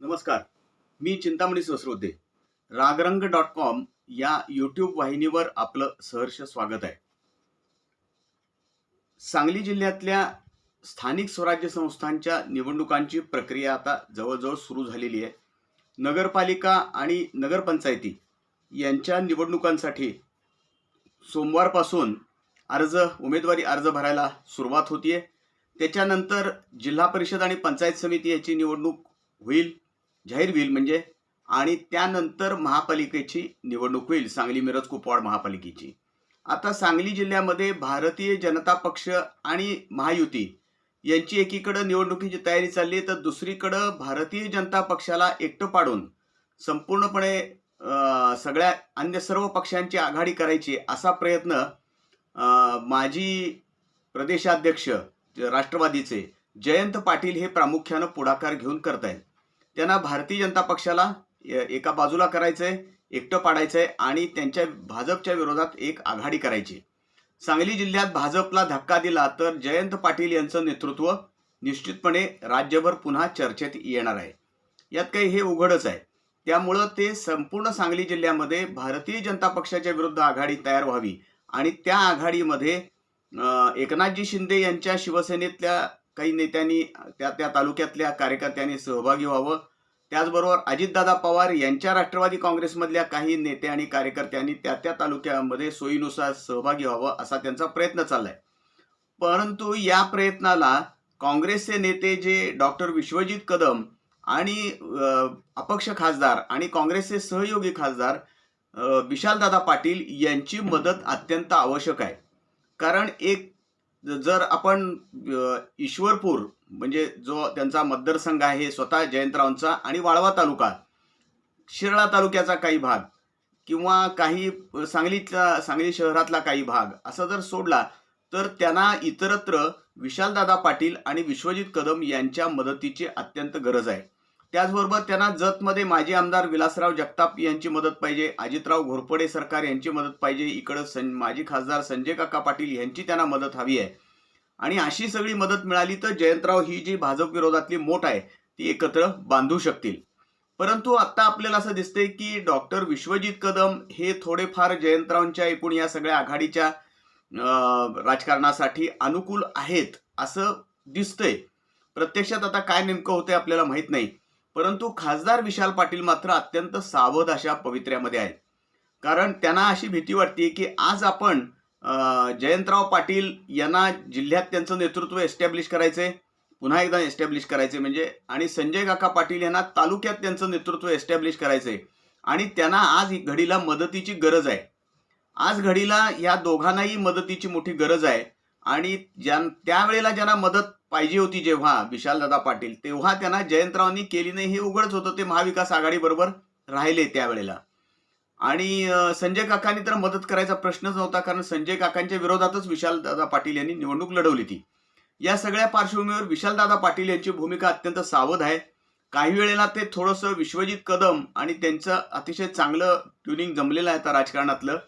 नमस्कार. मी Chintamani Sahasrote. Ragrang dot com या यूट्यूब वाहिनीवर आपलं सहर्ष स्वागत आहे. सांगली जिल्ह्यातल्या स्थानिक स्वराज्य संस्थांच्या निवडणुकांची प्रक्रिया आता जवळजवळ सुरू झालेली आहे. नगरपालिका आणि नगरपंचायती यांच्या निवडणुकांसाठी सोमवारपासून अर्ज उमेदवारी अर्ज भरायला सुरुवात होतीये. त्याच्यानंतर जिल्हा परिषद आणि पंचायत समिती याची निवडणूक होईल. जाहीर होईल म्हणजे. आणि त्यानंतर महापालिकेची निवडणूक होईल सांगली मिरज कुपवाड महापालिकेची. आता सांगली जिल्ह्यामध्ये भारतीय जनता पक्ष आणि महायुती यांची एकीकडं निवडणुकीची तयारी चालली आहे तर दुसरीकडं भारतीय जनता पक्षाला एकटं पाडून संपूर्णपणे सगळ्या अन्य सर्व पक्षांची आघाडी करायची असा प्रयत्न माजी प्रदेशाध्यक्ष राष्ट्रवादीचे जयंत पाटील हे प्रामुख्यानं पुढाकार घेऊन करत आहेत त्यांना भारतीय जनता पक्षाला एका बाजूला करायचं आहे एकटं पाडायचं आहे आणि त्यांच्या भाजपच्या विरोधात एक आघाडी करायची. सांगली जिल्ह्यात भाजपला धक्का दिला तर जयंत पाटील यांचं नेतृत्व निश्चितपणे राज्यभर पुन्हा चर्चेत येणार आहे. यात काही हे उघडच आहे. त्यामुळं ते संपूर्ण सांगली जिल्ह्यामध्ये भारतीय जनता पक्षाच्या विरुद्ध आघाडी तयार व्हावी आणि त्या आघाडीमध्ये एकनाथजी शिंदे यांच्या शिवसेनेतल्या काही नेत्यांनी त्या त्या तालुक्यातल्या कार्यकर्त्यांनी सहभागी व्हावं. त्याचबरोबर अजितदादा पवार यांच्या राष्ट्रवादी काँग्रेसमधल्या काही नेते आणि कार्यकर्त्यांनी त्या त्या तालुक्यामध्ये सोयीनुसार सहभागी व्हावं असा त्यांचा प्रयत्न चाललाय. परंतु या प्रयत्नाला काँग्रेसचे नेते जे डॉक्टर विश्वजित कदम आणि अपक्ष खासदार आणि काँग्रेसचे सहयोगी खासदार विशालदादा पाटील यांची मदत अत्यंत आवश्यक आहे. कारण एक जर आपण ईश्वरपूर म्हणजे जो त्यांचा मतदारसंघ आहे स्वतः जयंतरावांचा आणि वाळवा तालुका शिरळा तालुक्याचा काही भाग किंवा काही सांगलीतला सांगली शहरातला काही भाग असा जर सोडला तर त्यांना इतरत्र विशालदादा पाटील आणि विश्वजित कदम यांच्या मदतीची अत्यंत गरज आहे. त्याचबरोबर त्यांना जतमध्ये माजी आमदार विलासराव जगताप यांची मदत पाहिजे अजितराव घोरपडे सरकार यांची मदत पाहिजे इकडं सं माजी खासदार संजय काका पाटील यांची त्यांना मदत हवी आहे. आणि अशी सगळी मदत मिळाली तर जयंतराव ही जी भाजप विरोधातली मोठ आहे ती एकत्र बांधू शकतील. परंतु आत्ता आपल्याला असं दिसतंय की डॉक्टर विश्वजित कदम हे थोडेफार जयंतरावांच्या एकूण या सगळ्या आघाडीच्या राजकारणासाठी अनुकूल आहेत असं दिसतंय. प्रत्यक्षात आता काय नेमकं होतंय आपल्याला माहीत नाही. परंतु खासदार विशाल पाटील मात्र अत्यंत सावध अशा पवित्र्यामध्ये आहेत. कारण त्यांना अशी भीती वाटते की आज आपण जयंतराव पाटील यांना जिल्ह्यात त्यांचं नेतृत्व एस्टॅब्लिश करायचंय पुन्हा एकदा एस्टॅब्लिश करायचे म्हणजे आणि संजय काका पाटील यांना तालुक्यात त्यांचं नेतृत्व एस्टॅब्लिश करायचंय. आणि त्यांना आज घडीला मदतीची गरज आहे. आज घडीला या दोघांनाही मदतीची मोठी गरज आहे. आणि ज्या त्यावेळेला ज्यांना मदत पाहिजे होती जेव्हा विशालदादा पाटील तेव्हा त्यांना जयंतरावांनी केली नाही हे उघडच होतं. ते महाविकास आघाडीबरोबर राहिले त्यावेळेला. आणि संजय काकांनी तर मदत करायचा प्रश्नच नव्हता कारण संजय काकांच्या विरोधातच विशालदादा पाटील यांनी निवडणूक लढवली ती. या सगळ्या पार्श्वभूमीवर विशालदादा पाटील यांची भूमिका अत्यंत सावध आहे. काही वेळेला ते थोडंसं विश्वजित कदम आणि त्यांचं अतिशय चांगलं ट्युनिंग जमलेलं आहे आता राजकारणातलं.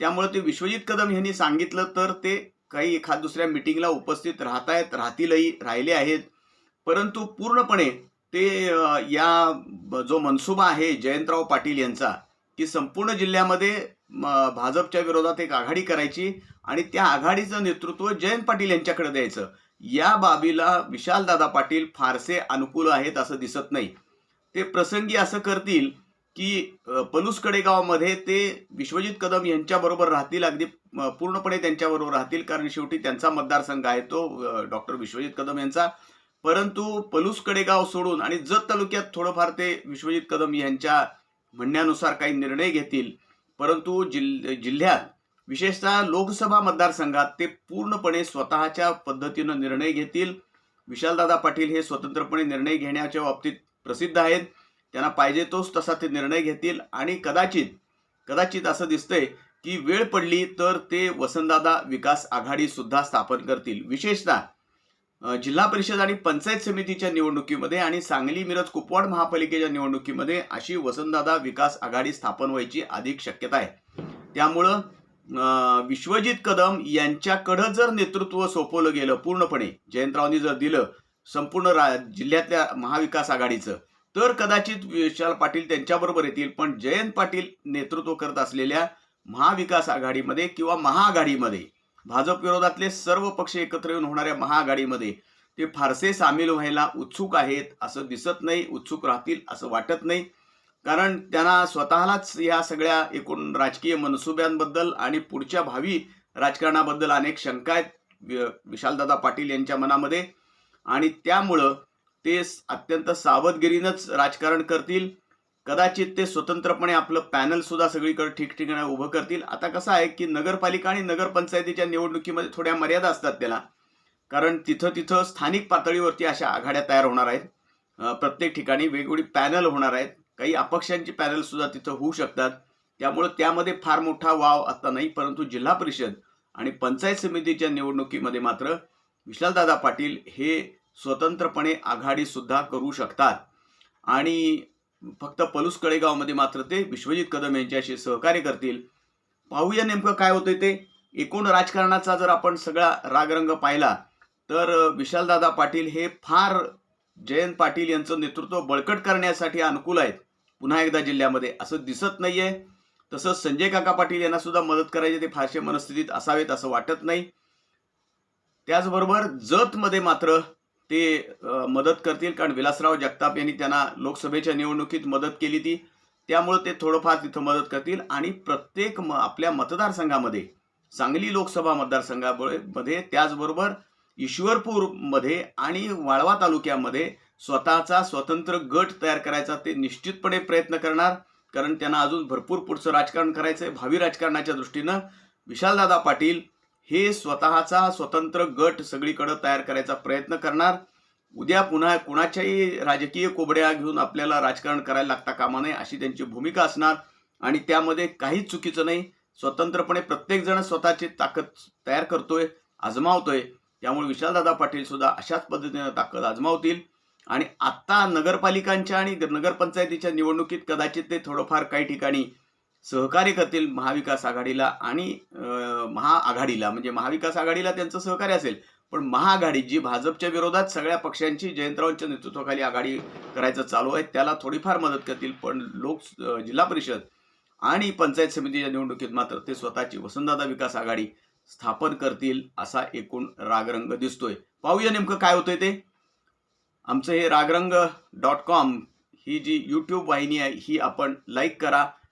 त्यामुळे ते विश्वजित कदम यांनी सांगितलं तर ते काही एखाद दुसऱ्या मिटिंगला उपस्थित राहत आहेत राहतीलही राहिले आहेत. परंतु पूर्णपणे ते या जो मनसुबा आहे जयंतराव पाटील यांचा की संपूर्ण जिल्ह्यामध्ये म, भाजपच्या विरोधात एक आघाडी करायची आणि त्या आघाडीचं नेतृत्व जयंत पाटील यांच्याकडे द्यायचं. या बाबीला विशालदादा पाटील फारसे अनुकूल आहेत असं दिसत नाही. ते प्रसंगी असं करतील की पलूस कडेगावमध्ये ते विश्वजित कदम यांच्याबरोबर राहतील अगदी पूर्णपणे त्यांच्याबरोबर राहतील कारण शेवटी त्यांचा मतदारसंघ आहे तो डॉक्टर विश्वजित कदम यांचा. परंतु पलूस कडेगाव सोडून आणि जत तालुक्यात थोडंफार ते विश्वजित कदम यांच्या म्हणण्यानुसार काही निर्णय घेतील. परंतु जिल जिल्ह्यात विशेषतः लोकसभा मतदारसंघात ते पूर्णपणे स्वतःच्या पद्धतीनं निर्णय घेतील. विशालदादा पाटील हे स्वतंत्रपणे निर्णय घेण्याच्या बाबतीत प्रसिद्ध आहेत. त्यांना पाहिजे तोच तसा ते निर्णय घेतील आणि कदाचित कदाचित असं दिसतंय की वेळ पडली तर ते वसंतदादा विकास आघाडी सुद्धा स्थापन करतील. विशेषतः जिल्हा परिषद आणि पंचायत समितीच्या निवडणुकीमध्ये आणि सांगली मिरज कुपवाड महापालिकेच्या निवडणुकीमध्ये अशी वसंतदादा विकास आघाडी स्थापन व्हायची अधिक शक्यता आहे. त्यामुळं विश्वजित कदम यांच्याकडं जर नेतृत्व सोपवलं गेलं पूर्णपणे जयंतरावनी जर दिलं संपूर्ण रा जिल्ह्यातल्या महाविकास आघाडीचं तर कदाचित विशाल पाटील त्यांच्याबरोबर येतील. पण जयंत पाटील नेतृत्व करत असलेल्या महाविकास आघाडीमध्ये किंवा महाआघाडीमध्ये भाजप विरोधातले सर्व पक्ष एकत्र येऊन होणाऱ्या महाआघाडीमध्ये ते फारसे सामील व्हायला उत्सुक आहेत असं दिसत नाही उत्सुक राहतील असं वाटत नाही. कारण त्यांना स्वतःलाच या सगळ्या एकूण राजकीय मनसुब्यांबद्दल आणि पुढच्या भावी राजकारणाबद्दल अनेक शंका आहेत विशालदादा पाटील यांच्या मनामध्ये. आणि त्यामुळं ते अत्यंत सावधगिरीनंच राजकारण करतील. कदाचित ते स्वतंत्रपणे आपलं पॅनल सुद्धा सगळीकडे ठिकठिकाणी उभं करतील. आता कसं आहे की नगरपालिका आणि नगरपंचायतीच्या निवडणुकीमध्ये थोड्या मर्यादा असतात त्याला. कारण तिथं तिथं स्थानिक पातळीवरती अशा आघाड्या तयार होणार आहेत. प्रत्येक ठिकाणी वेगवेगळी पॅनल होणार आहेत. काही अपक्षांची पॅनल सुद्धा तिथं होऊ शकतात. त्यामुळे त्यामध्ये फार मोठा वाव आता नाही परंतु जिल्हा परिषद आणि पंचायत समितीच्या निवडणुकीमध्ये मात्र विशालदादा पाटील हे स्वतंत्रपणे आघाडी सुद्धा करू शकतात. आणि फक्त पलूस कडेगावमध्ये मात्र ते विश्वजित कदम यांच्याशी सहकार्य करतील. पाहूया नेमकं काय होतंय ते. एकूण राजकारणाचा जर आपण सगळा रागरंग पाहिला तर विशालदादा पाटील हे फार जयंत पाटील यांचं नेतृत्व बळकट करण्यासाठी अनुकूल आहेत. पुन्हा एकदा जिल्ह्यामध्ये असं दिसत नाहीये. तसंच संजय काका पाटील यांना सुद्धा मदत करायची ते फारसे मनस्थितीत असावेत असं वाटत नाही. त्याचबरोबर जतमध्ये मात्र ते मदत करतील. कारण विलासराव जगताप यांनी त्यांना लोकसभेच्या निवडणुकीत मदत केली ती. त्यामुळे ते थोडंफार तिथं मदत करतील. आणि प्रत्येक म- आपल्या मतदारसंघामध्ये सांगली लोकसभा मतदारसंघामुळे मध्ये त्याचबरोबर ईश्वरपूरमध्ये आणि वाळवा तालुक्यामध्ये स्वतःचा स्वतंत्र गट तयार करायचा ते निश्चितपणे प्रयत्न करणार. कारण त्यांना अजून भरपूर पुढचं राजकारण करायचं आहे भावी राजकारणाच्या दृष्टीनं विशालदादा पाटील हे स्वतःचा स्वतंत्र गट सगळीकडे तयार करायचा प्रयत्न करणार. उद्या पुन्हा कुणाच्याही राजकीय कोबड्या घेऊन आपल्याला राजकारण करायला लागता कामा नये अशी त्यांची भूमिका असणार. आणि त्यामध्ये काहीच चुकीचं नाही. स्वतंत्रपणे प्रत्येकजण स्वतःची ताकद तयार करतोय आजमावतोय. त्यामुळे विशालदादा पाटील सुद्धा अशाच पद्धतीने ताकद आजमावतील. आणि आत्ता नगरपालिकांच्या आणि नगरपंचायतीच्या निवडणुकीत कदाचित ते थोडंफार काही ठिकाणी सहकार्य करतील महाविकास आघाडीला आणि महाआघाडीला. म्हणजे महाविकास आघाडीला त्यांचं सहकार्य असेल पण महाआघाडी जी भाजपच्या विरोधात सगळ्या पक्षांची जयंतरावांच्या नेतृत्वाखाली आघाडी करायचं चालू आहे त्याला थोडीफार मदत करतील पण लोक जिल्हा परिषद आणि पंचायत समितीच्या निवडणुकीत मात्र ते स्वतःची वसंतदादा विकास आघाडी स्थापन करतील असा एकूण रागरंग दिसतोय. पाहूया नेमकं काय होतंय ते. आमचं हे रागरंग डॉट कॉम ही जी यूट्यूब वाहिनी आहे ही आपण लाईक करा